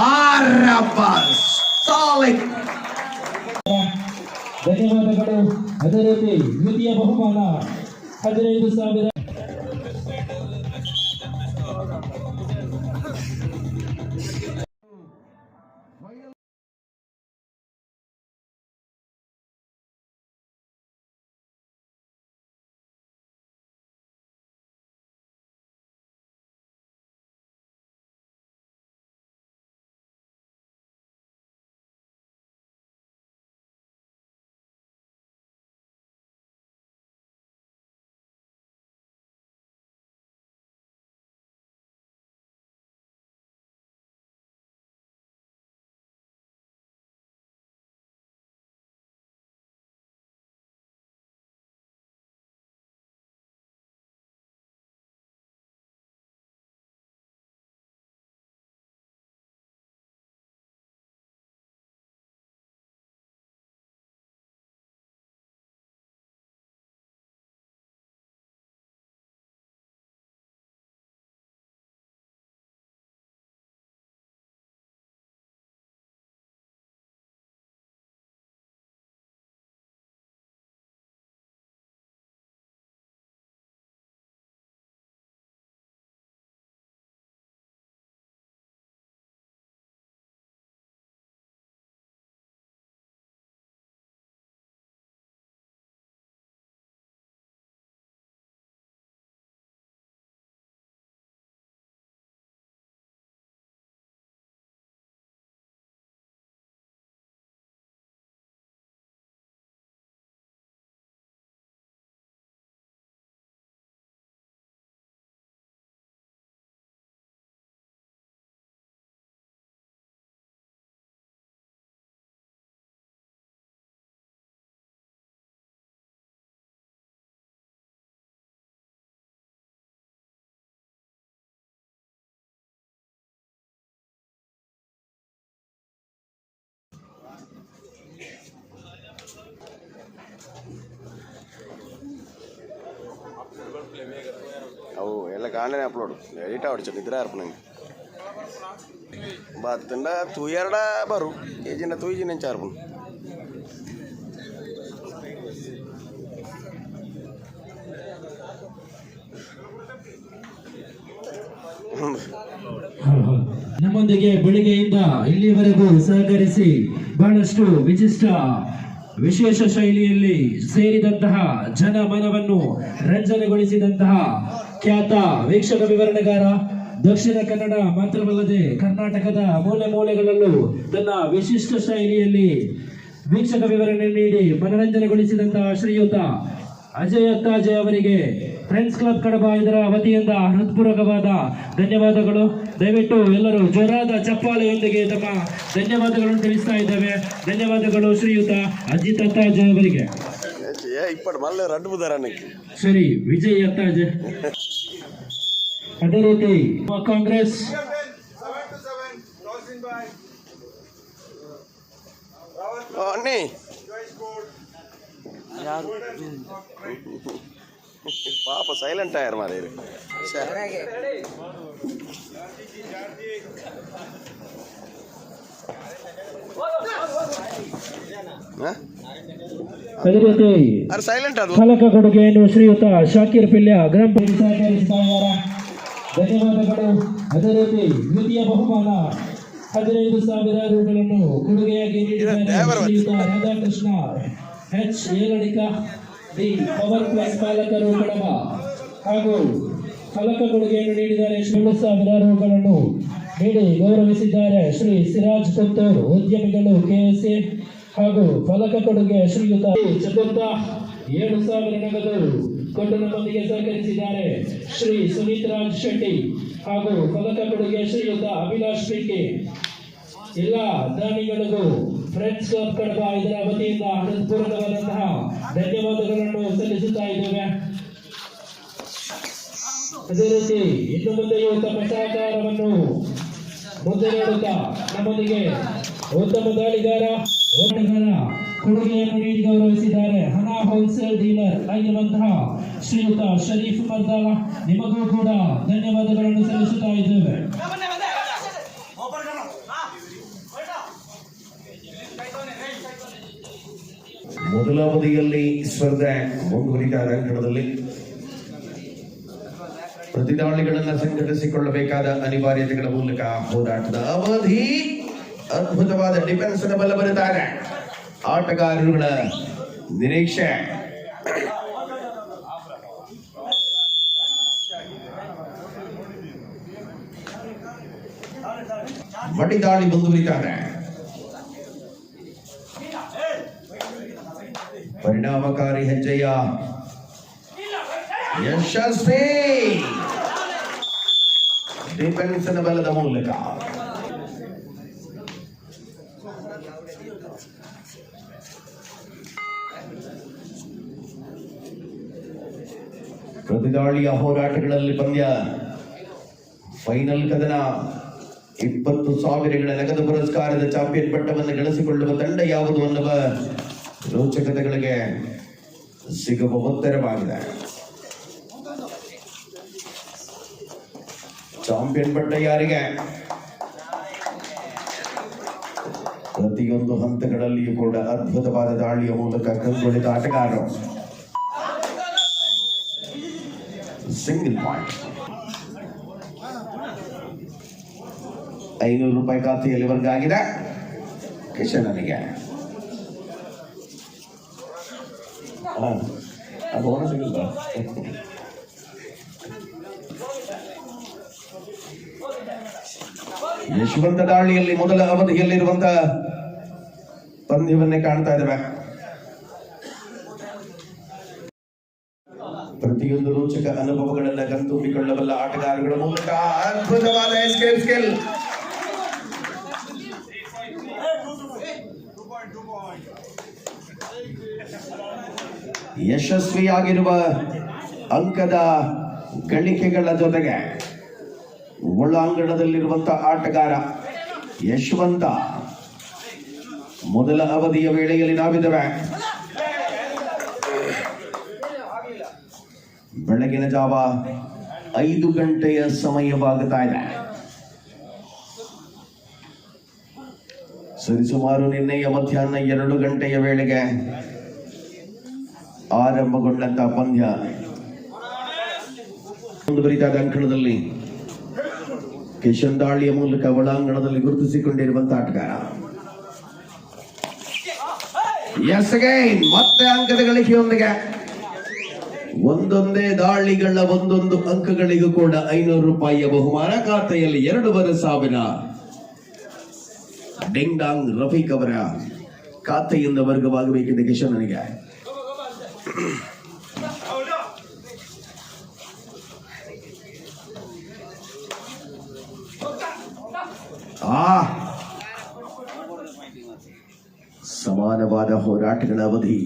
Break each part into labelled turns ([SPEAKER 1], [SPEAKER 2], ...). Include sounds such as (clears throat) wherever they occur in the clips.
[SPEAKER 1] ಆರಪ್ಪ solid
[SPEAKER 2] ಧನ್ಯವಾದಗಳು ಅದೇ ರೀತಿ ದ್ವಿತೀಯ ಬಹುಮಾನ ಹದಿನೈದು ಸಾವಿರ
[SPEAKER 1] ಅವು ಎಲ್ಲ ಕಾಣನೆ ಅಪ್ಲೋಡ್ ಎಡಿಟ್ ಆಡ್ಚ ನಿದ್ರೆ ಅರ್ಪ ನಂಗೆ. ಬತ್ತಂಡ ತೂಯರ್ಡ ಬರು. ಏಜಿನ ತೂಯಿಜಿ ನೆಂಚ ಅರ್ಪ
[SPEAKER 2] ನಮ್ಮೊಂದಿಗೆ ಬೆಳಿಗ್ಗೆಯಿಂದ ಇಲ್ಲಿವರೆಗೂ ಸಹಕರಿಸಿ ಬಹಳಷ್ಟು ವಿಶಿಷ್ಟ ವಿಶೇಷ ಶೈಲಿಯಲ್ಲಿ ಸೇರಿದಂತಹ ಜನಮನವನ್ನು ರಂಜನೆಗೊಳಿಸಿದಂತಹ ಖ್ಯಾತ ವೀಕ್ಷಕ ವಿವರಣೆಗಾರ ದಕ್ಷಿಣ ಕನ್ನಡ ಮಾತ್ರವಲ್ಲದೆ ಕರ್ನಾಟಕದ ಮೂಲೆ ಮೂಲೆಗಳಲ್ಲೂ ತನ್ನ ವಿಶಿಷ್ಟ ಶೈಲಿಯಲ್ಲಿ ವೀಕ್ಷಕ ವಿವರಣೆ ನೀಡಿ ಮನರಂಜನೆಗೊಳಿಸಿದಂತಹ ಶ್ರೀಯುತ ಅಜಯ್ ಅತ್ತಾಜೆ ಅವರಿಗೆ ಫ್ರೆಂಡ್ಸ್ ಕ್ಲಬ್ ಕಡಬ ಇದರ ವತಿಯಿಂದ ಹೃತ್ಪೂರ್ವಕವಾದ ಧನ್ಯವಾದಗಳು. ದಯವಿಟ್ಟು ಎಲ್ಲರೂ ಜೋರಾದ ಚಪ್ಪಾಳೆಯೊಂದಿಗೆ ತಮ್ಮ ಧನ್ಯವಾದಗಳನ್ನು ತಿಳಿಸ್ತಾ ಇದ್ದೇವೆ. ಧನ್ಯವಾದಗಳು ಶ್ರೀಯುತ ಅಜಿತ್ ಅತ್ತಾಜೆ ಅವರಿಗೆ. ಸರಿ ವಿಜಯ್ ಅತ್ತಾಜೆ ಅದೇ ರೀತಿ ಕಾಂಗ್ರೆಸ್
[SPEAKER 1] ಅನ್ನಿ
[SPEAKER 3] Court.
[SPEAKER 1] ಪಾಪ ಸೈಲೆಂಟ್ ಆಯ್ಯಾರ ಮಾರ
[SPEAKER 2] ಅದೇ. ರೀತಿ ಫಲಕ ಕೊಡುಗೆಯನ್ನು ಶ್ರೀಯುತ ಶಾಕಿರ್ ಪಿಲ್ಯ ಗ್ರಾಮ ಧನ್ಯವಾದಗಳು. ಅದೇ ರೀತಿ ದ್ವಿತೀಯ ಬಹುಮಾನ. ಹದಿನೈದು ಸಾವಿರ ರೂಗಳನ್ನು ಕೊಡುಗೆಯಾಗಿ ನೀಡಿದ್ದಾರೆ ಶ್ರೀಯುತ ರಾಧಾಕೃಷ್ಣ. ಎಚ್ ಏನಡಿಕ ಡಿ ಪವರ್ ಪ್ಲಸ್ ಪಾಲಕರು ಕಡಬ ಹಾಗೂ ಫಲಕ ಕೊಡುಗೆಯನ್ನು ನೀಡಿದ್ದಾರೆ ಏಳು ಸಾವಿರ ನೀಡಿ ಗೌರವಿಸಿದ್ದಾರೆ ಶ್ರೀ ಸಿರಾಜ್ ಕೊತ್ತೂರು ಉದ್ಯಮಿಗಳು ಕೆಎಸ್ಎ ಹಾಗೂ ಫಲಕ ಕೊಡುಗೆ ಶ್ರೀಯುತ ಚತುರ್ಥ ಏಳು ಸಾವಿರ ನಗದು ಕೊಟ್ಟು ನಮ್ಮೊಂದಿಗೆ ಸಹಕರಿಸಿದ್ದಾರೆ ಶ್ರೀ ಸುನೀತ್ ರಾಜ್ ಶೆಟ್ಟಿ ಹಾಗೂ ಫಲಕ ಕೊಡುಗೆ ಶ್ರೀಯುತ ಅಭಿಲಾಷ್ ಪಿಕೆ. ಎಲ್ಲ ದಾನಿಗಳಿಗೂ ಫ್ರೆಂಡ್ಸ್ ಕ್ಲಬ್ ಕಡಬ ಇದರ ವತಿಯಿಂದ ಹೃತ್ಪೂರ್ಣವಾದಂತಹ ಧನ್ಯವಾದಗಳನ್ನು ಸಲ್ಲಿಸುತ್ತಾ ಇದ್ದೇವೆ. ಅದೇ ರೀತಿ ಇನ್ನು ಮುಂದೆಯೂ ತಮ್ಮ ಸಹಕಾರವನ್ನು ಮುಂದೆ ನೋಡುತ್ತಾ ನಮ್ಮೊಂದಿಗೆ ಉತ್ತಮ ದಾಳಿಗಾರ, ಓಟಗಾರ, ಕೊಡುಗೆಯನ್ನು ನೀಡಿ ಗೌರವಿಸಿದ್ದಾರೆ. ಹಣ ಹೋಲ್ಸೇಲ್ ಡೀಲರ್ ಆಗಿರುವಂತಹ ಶ್ರೀಯುತ ಶರೀಫ್ ಮರ್ದಾಲ ನಿಮಗೂ ಕೂಡ ಧನ್ಯವಾದಗಳನ್ನು ಸಲ್ಲಿಸುತ್ತಾ ಇದ್ದೇವೆ.
[SPEAKER 4] ಮೊದಲ ಅವಧಿಯಲ್ಲಿ ಸ್ಪರ್ಧೆ ಮುಂದುವರಿತಾ ರಂಗಣದಲ್ಲಿ ಪ್ರತಿದಾಳಿಗಳನ್ನ ಸಂಘಟಿಸಿಕೊಳ್ಳಬೇಕಾದ ಅನಿವಾರ್ಯತೆಗಳ ಮೂಲಕ ಹೋರಾಟದ ಅವಧಿ ಅದ್ಭುತವಾದ ಡಿಫೆನ್ಸ್ ಬಲ ಬರುತ್ತಾರೆ ಆಟಗಾರರುಗಳ ನಿರೀಕ್ಷೆ. ಮಡಿದಾಳಿ ಮುಂದುವರಿತಾರೆ ಪರಿಣಾಮಕಾರಿ ಹೆಜ್ಜೆಯ ಯಶಸ್ವಿ ಡಿಫೆನ್ಸ್ನ ಬಲದ ಮೂಲಕ ಪ್ರತಿದಾಳಿಯ ಹೋರಾಟಗಳಲ್ಲಿ ಪಂದ್ಯ ಫೈನಲ್ ಕದನ ಇಪ್ಪತ್ತು ಸಾವಿರಗಳ ನಗದು ಪುರಸ್ಕಾರದ ಚಾಂಪಿಯನ್ ಪಟ್ಟವನ್ನು ಗಳಿಸಿಕೊಳ್ಳುವ ತಂಡ ಯಾವುದು ಅನ್ನುವ ರೋಚಕತೆಗಳಿಗೆ ಸಿಗಬಹುದರವಾಗಿದೆ ಉತ್ತರವಾಗಿದೆ ಚಾಂಪಿಯನ್ ಪಟ್ಟ ಯಾರಿಗೆ? ಪ್ರತಿಯೊಂದು ಹಂತಗಳಲ್ಲಿಯೂ ಕೂಡ ಅದ್ಭುತವಾದ ದಾಳಿಯ ಮೂಲಕ ಕಂಗೊಳಿದ ಆಟಗಾರರು ಸಿಂಗಲ್ ಪಾಯಿಂಟ್. ಐನೂರು ರೂಪಾಯಿ ಖಾತೆಯಲ್ಲಿ ವರ್ಗಾಗಿದೆ. ಕಿಶನನಿಗೆ (laughs) ಅದು ಯಶವಂತ ದಾಳಿಯಲ್ಲಿ ಮೊದಲ ಅವಧಿಯಲ್ಲಿರುವಂತ ಪಂದ್ಯವನ್ನೇ ಕಾಣ್ತಾ ಇದ್ದೇವೆ. ಪ್ರತಿಯೊಂದು ರೋಚಕ ಅನುಭವಗಳನ್ನ ಕಣ್ತುಂಬಿಕೊಳ್ಳಬಲ್ಲ ಆಟಗಾರಗಳ ಮೂಲಕ ಅದ್ಭುತವಾದ ಎಸ್ಕೇಪ್ ಸ್ಕಿಲ್ ಯಶಸ್ವಿಯಾಗಿರುವ ಅಂಕದ ಗಳಿಕೆಗಳ ಜೊತೆಗೆ ಒಳಾಂಗಣದಲ್ಲಿರುವಂಥ ಆಟಗಾರ ಯಶವಂತ ಮೊದಲ ಅವಧಿಯ ವೇಳೆಯಲ್ಲಿ ನಾವಿದ್ದೇವೆ. ಬೆಳಗಿನ ಜಾವ ಐದು ಗಂಟೆಯ ಸಮಯವಾಗುತ್ತಾ ಇದೆ. ಸರಿಸುಮಾರು ನಿನ್ನೆಯ ಮಧ್ಯಾಹ್ನ ಎರಡು ಗಂಟೆಯ ವೇಳೆಗೆ ಆರಂಭಗೊಂಡಂತ ಪಂದ್ಯ. ಮುಂದುವರಿತಾದ ಅಂಕಣದಲ್ಲಿ ಕಿಶನ್ ದಾಳಿಯ ಮೂಲಕ ಒಳಾಂಗಣದಲ್ಲಿ ಗುರುತಿಸಿಕೊಂಡಿರುವಂತಹ ಆಟಗಾರ. ಎಸ್ ಅಗೈನ್ ಮತ್ತೆ ಅಂಕದ ಗಳಿಕೆಯೊಂದಿಗೆ ಒಂದೊಂದೇ ದಾಳಿಗಳ ಒಂದೊಂದು ಅಂಕಗಳಿಗೂ ಕೂಡ ಐನೂರು ರೂಪಾಯಿಯ ಬಹುಮಾನ ಖಾತೆಯಲ್ಲಿ ಎರಡೂವರೆ ಸಾವಿರ ಡಿಂಗ್ ಡಾಂಗ್ ರಫೀಕ್ ಅವರ ಖಾತೆಯಿಂದ ವರ್ಗವಾಗಬೇಕಿದೆ ಕಿಶನ್ನಿಗೆ ಆ (clears throat) ಸಮಾನವಾದ ಹೋರಾಟಗಳ ಅವಧಿ.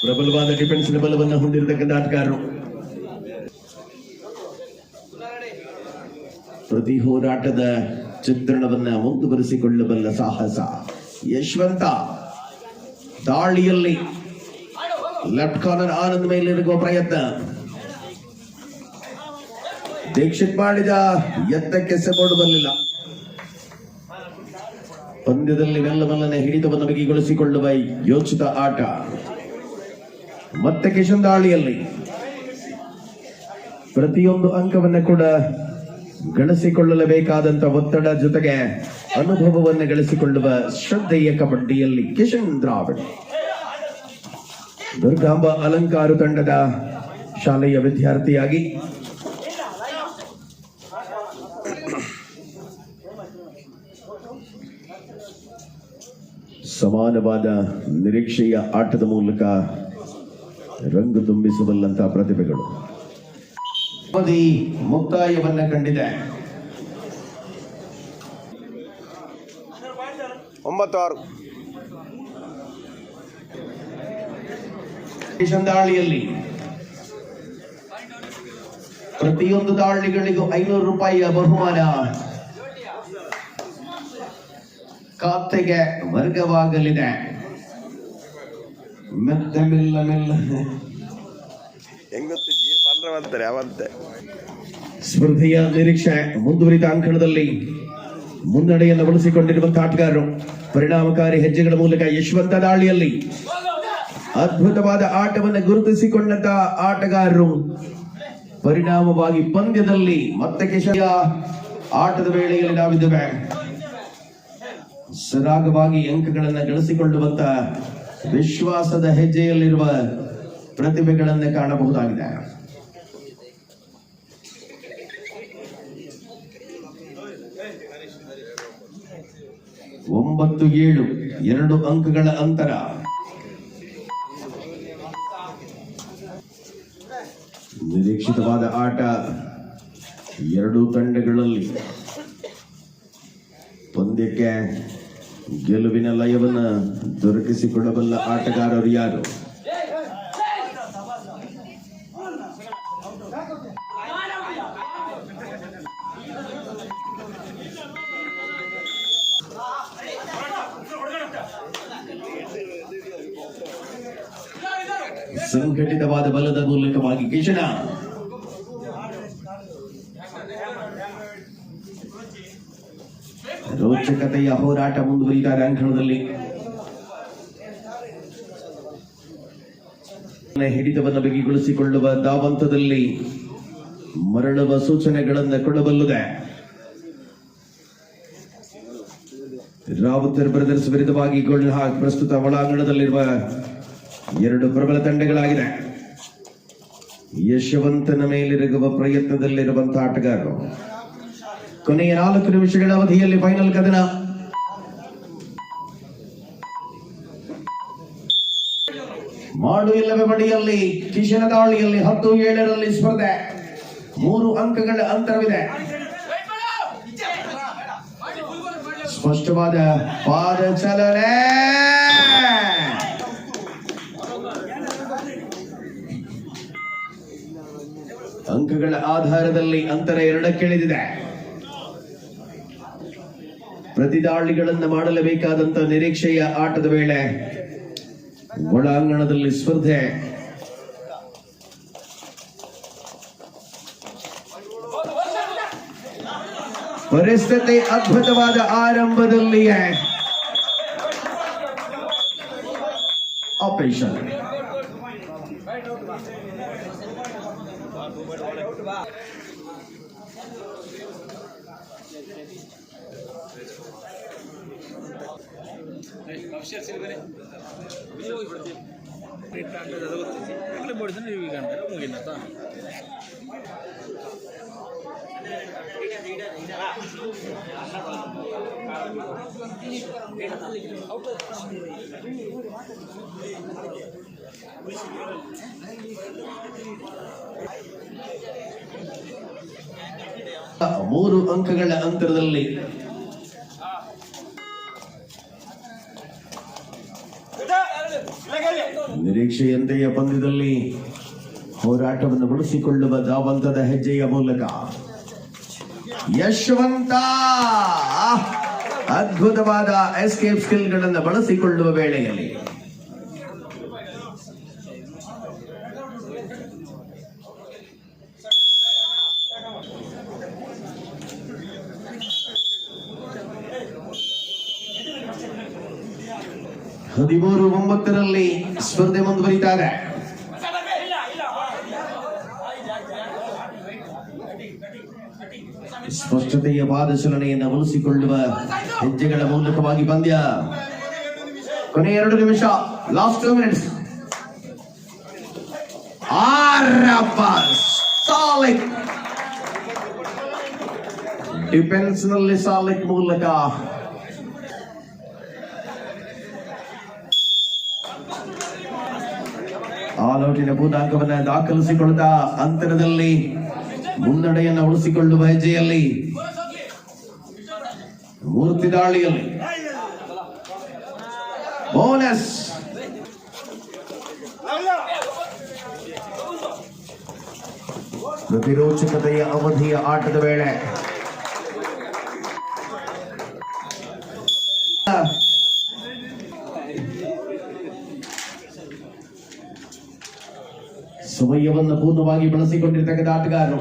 [SPEAKER 4] ಪ್ರಬಲವಾದ ಡಿಫೆನ್ಸ್ನ ಬಲವನ್ನು ಹೊಂದಿರತಕ್ಕಂಥ ಆಟಗಾರರು ಪ್ರತಿ ಹೋರಾಟದ ಚಿತ್ರಣವನ್ನ ಮುಂದುವರಿಸಿಕೊಳ್ಳಬಲ್ಲ ಸಾಹಸ ಯಶವಂತ. ದಾಳಿಯಲ್ಲಿ ಲೆಫ್ಟ್ ಕಾರ್ನರ್ ಆನಂದ್ ಮೇಲಿರುವ ಪ್ರಯತ್ನ. ದೀಕ್ಷಿತ್ ಮಾಡಿದ ಎತ್ತಕ್ಕೆ ಸಪೋರ್ಟ್ ಬರಲಿಲ್ಲ. ಪಂದ್ಯದಲ್ಲಿ ಹಿಡಿದು ಹಿಡಿತವನ್ನು ಬಿಗಿಗೊಳಿಸಿಕೊಳ್ಳುವ ಯೋಚಿತ ಆಟ. ಮತ್ತೆ ಕಿಶನ್ ದಾಳಿಯಲ್ಲಿ ಪ್ರತಿಯೊಂದು ಅಂಕವನ್ನು ಕೂಡ ಗಳಿಸಿಕೊಳ್ಳಲೇಬೇಕಾದಂತ ಒತ್ತಡ ಜೊತೆಗೆ ಅನುಭವವನ್ನು ಗಳಿಸಿಕೊಳ್ಳುವ ಶ್ರದ್ಧೆಯ ಕಬಡ್ಡಿಯಲ್ಲಿ ಕಿಶನ್ ದ್ರಾವಿಡ್. ದುರ್ಗಾಂಬ ಅಲಂಕಾರು ತಂಡದ ಶಾಲೆಯ ವಿದ್ಯಾರ್ಥಿಯಾಗಿ ಸಮಾನವಾದ ನಿರೀಕ್ಷೆಯ ಆಟದ ಮೂಲಕ ರಂಗು ತುಂಬಿಸಬಲ್ಲಂತಹ ಪ್ರತಿಭೆಗಳು. ಮುಕ್ತಾಯವನ್ನ ಕಂಡಿದೆ.
[SPEAKER 1] ಒಂಬತ್ತು ಆರು
[SPEAKER 4] ದಾಳಿಯಲ್ಲಿ ಪ್ರತಿಯೊಂದು ದಾಳಿಗಳಿಗೂ ಐನೂರು ರೂಪಾಯಿಯ ಬಹುಮಾನ. ಖಾತೆಗೆ ವರ್ಗವಾಗಲಿದೆ. ಮೆತ್ತ ಮೆಲ್ಲ ಮೆಲ್ಲ.
[SPEAKER 1] ಹೆಂಗೊತ್ತು ಜೀರ್ ಪಾಲ್ರ ಅಂತಾರೆ ಅವಂತೆ.
[SPEAKER 4] ಸ್ಪರ್ಧೆಯ ನಿರೀಕ್ಷೆ ಮುಂದುವರಿದ ಅಂಕಣದಲ್ಲಿ ಮುನ್ನಡೆಯನ್ನು ಉಳಿಸಿಕೊಂಡಿರುವಂತಹ ಆಟಗಾರರು, ಪರಿಣಾಮಕಾರಿ ಹೆಜ್ಜೆಗಳ ಮೂಲಕ ಯಶವಂತ ದಾಳಿಯಲ್ಲಿ ಅದ್ಭುತವಾದ ಆಟವನ್ನು ಗುರುತಿಸಿಕೊಂಡಂತಹ ಆಟಗಾರರು. ಪರಿಣಾಮವಾಗಿ ಪಂದ್ಯದಲ್ಲಿ ಮತ್ತೆ ಕೆಶಯ ಆಟದ ವೇಳೆಯಲ್ಲಿ ನಾವಿದ್ದೇವೆ. ಸರಾಗವಾಗಿ ಅಂಕಗಳನ್ನು ಗಳಿಸಿಕೊಳ್ಳುವಂತ ವಿಶ್ವಾಸದ ಹೆಜ್ಜೆಯಲ್ಲಿರುವ ಪ್ರತಿಭೆಗಳನ್ನು ಕಾಣಬಹುದಾಗಿದೆ. ಒಂಬತ್ತು ಏಳು ಎರಡು ಅಂಕಗಳ ಅಂತರ. ನಿರೀಕ್ಷಿತವಾದ ಆಟ ಎರಡು ತಂಡಗಳಲ್ಲಿ. ಪಂದ್ಯಕ್ಕೆ ಗೆಲುವಿನ ಲಯವನ್ನು ದೊರಕಿಸಿಕೊಳ್ಳಬಲ್ಲ ಆಟಗಾರರು ಯಾರು? ಸಂಘಟಿತವಾದ ಬಲದ ಮೂಲಕವಾಗಿ ಕಿಶನ. ರೋಚಕತೆಯ ಹೋರಾಟ ಮುಂದುವರಿದ ರಂಗಣದಲ್ಲಿ ಹಿಡಿತವನ್ನು ಬಿಗಿಗೊಳಿಸಿಕೊಳ್ಳುವ ದಾವಂತದಲ್ಲಿ ಮರಳುವ ಸೂಚನೆಗಳನ್ನು ಕೊಡಬಲ್ಲದೆ. ರಾವತರ್ ಬ್ರದರ್ಸ್ ವಿರುದ್ಧವಾಗಿ ಹಾಕ್ ಪ್ರಸ್ತುತ ಒಳಾಂಗಣದಲ್ಲಿರುವ ಎರಡು ಪ್ರಬಲ ತಂಡಗಳಾಗಿದೆ ಯಶವಂತನ ಮೇಲಿರುಗುವ ಪ್ರಯತ್ನದಲ್ಲಿರುವಂತಹ ಆಟಗಾರರು. ಕೊನೆಯ ನಾಲ್ಕು ನಿಮಿಷಗಳ ಅವಧಿಯಲ್ಲಿ ಫೈನಲ್ ಕದನ. ಮಾಡು ಇಲ್ಲವೇ ಬಡಿಯಲ್ಲಿ, ಕಿಶನ ದಾಳಿಯಲ್ಲಿ ಹತ್ತು ಏಳರಲ್ಲಿ ಸ್ಪರ್ಧೆ. ಮೂರು ಅಂಕಗಳ ಅಂತರವಿದೆ. ಸ್ಪಷ್ಟವಾದ ಪಾದ ಚಲನೆ. ಅಂಕಗಳ ಆಧಾರದಲ್ಲಿ ಅಂತರ ಎರಡಕ್ಕಿಳಿದಿದೆ. ಪ್ರತಿದಾಳಿಗಳನ್ನು ಮಾಡಲೇಬೇಕಾದಂತ ನಿರೀಕ್ಷೆಯ ಆಟದ ವೇಳೆ ಒಳಾಂಗಣದಲ್ಲಿ ಸ್ಪರ್ಧೆ. ಪರಿಸ್ಥಿತಿ ಅದ್ಭುತವಾದ ಆರಂಭದಲ್ಲಿಯೇ. ಆಪರೇಷನ್
[SPEAKER 5] ಮಾಡಿದ್ರೆ ನೀವು ಈಗ ಮುಗಿನತ್ತ
[SPEAKER 4] ಮೂರು ಅಂಕಗಳ ಅಂತರದಲ್ಲಿ. ನಿರೀಕ್ಷೆಯಂತೆಯೇ ಪಂದ್ಯದಲ್ಲಿ ಹೋರಾಟವನ್ನು ಬಳಸಿಕೊಳ್ಳುವ ಧಾವಂತದ ಹೆಜ್ಜೆಯ ಮೂಲಕ ಯಶವಂತ ಅದ್ಭುತವಾದ ಎಸ್ಕೇಪ್ ಸ್ಕಿಲ್ಗಳನ್ನು ಬಳಸಿಕೊಳ್ಳುವ ವೇಳೆಯಲ್ಲಿ ಹದಿಮೂರು ಒಂಬತ್ತರಲ್ಲಿ ಸ್ಪರ್ಧೆ ಮುಂದುವರಿತಾರೆ ಸ್ಪಷ್ಟತೆಯ ಪಾದಚಲನೆಯನ್ನು ಉಳಿಸಿಕೊಳ್ಳುವ ಹೆಜ್ಜೆಗಳ ಮೂಲಕವಾಗಿ ಪಂದ್ಯ ಕೊನೆ ಎರಡು ನಿಮಿಷ ಲಾಸ್ಟ್ ಟೂ ಮಿನಿಟ್ಸ್ ಆರಪ್ಪ ಸಾಲಿಕ್ ಡಿಫೆನ್ಸ್ನಲ್ಲಿ ಸಾಲಿಕ್ ಮೂಲಕ ಆಲೌಟಿನ ಭೂತಾಂಕವನ್ನು ದಾಖಲಿಸಿಕೊಳ್ಳದ ಅಂತರದಲ್ಲಿ ಮುನ್ನಡೆಯನ್ನು ಉಳಿಸಿಕೊಳ್ಳುವ ಹೆಜ್ಜೆಯಲ್ಲಿ ಮೂರ್ತಿ ದಾಳಿಯಲ್ಲಿ. ಬೋನಸ್ ಪ್ರತಿರೋಚಕತೆಯ ಅವಧಿಯ ಆಟದ ವೇಳೆ ಸಮಯವನ್ನು ಪೂರ್ಣವಾಗಿ ಬಳಸಿಕೊಂಡಿರ್ತಕ್ಕಂಥ ಆಟಗಾರರು.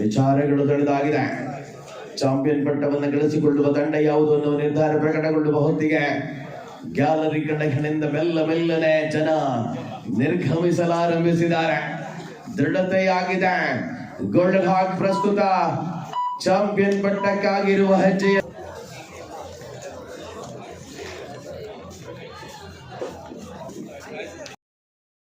[SPEAKER 4] ವಿಚಾರಗಳು ತಳೆದಾಗಿದೆ. ಚಾಂಪಿಯನ್ ಪಟ್ಟವನ್ನು ಗಳಿಸಿಕೊಳ್ಳುವ ತಂಡ ಯಾವುದು ಅನ್ನುವ ನಿರ್ಧಾರ ಪ್ರಕಟಗೊಳ್ಳುವ ಹೊತ್ತಿಗೆ ಗ್ಯಾಲರಿ ಕಣಗಳಿಂದ ಮೆಲ್ಲ ಮೆಲ್ಲನೆ ಜನ ನಿರ್ಗಮಿಸಲಾರಂಭಿಸಿದ್ದಾರೆ. ದೃಢತೆಯಾಗಿದೆ. ಗೋಲ್ಡ್ ಹಾಕ್ ಪ್ರಸ್ತುತ ಚಾಂಪಿಯನ್ ಪಟ್ಟಕ್ಕಾಗಿರುವ ಹೆಜ್ಜೆಯ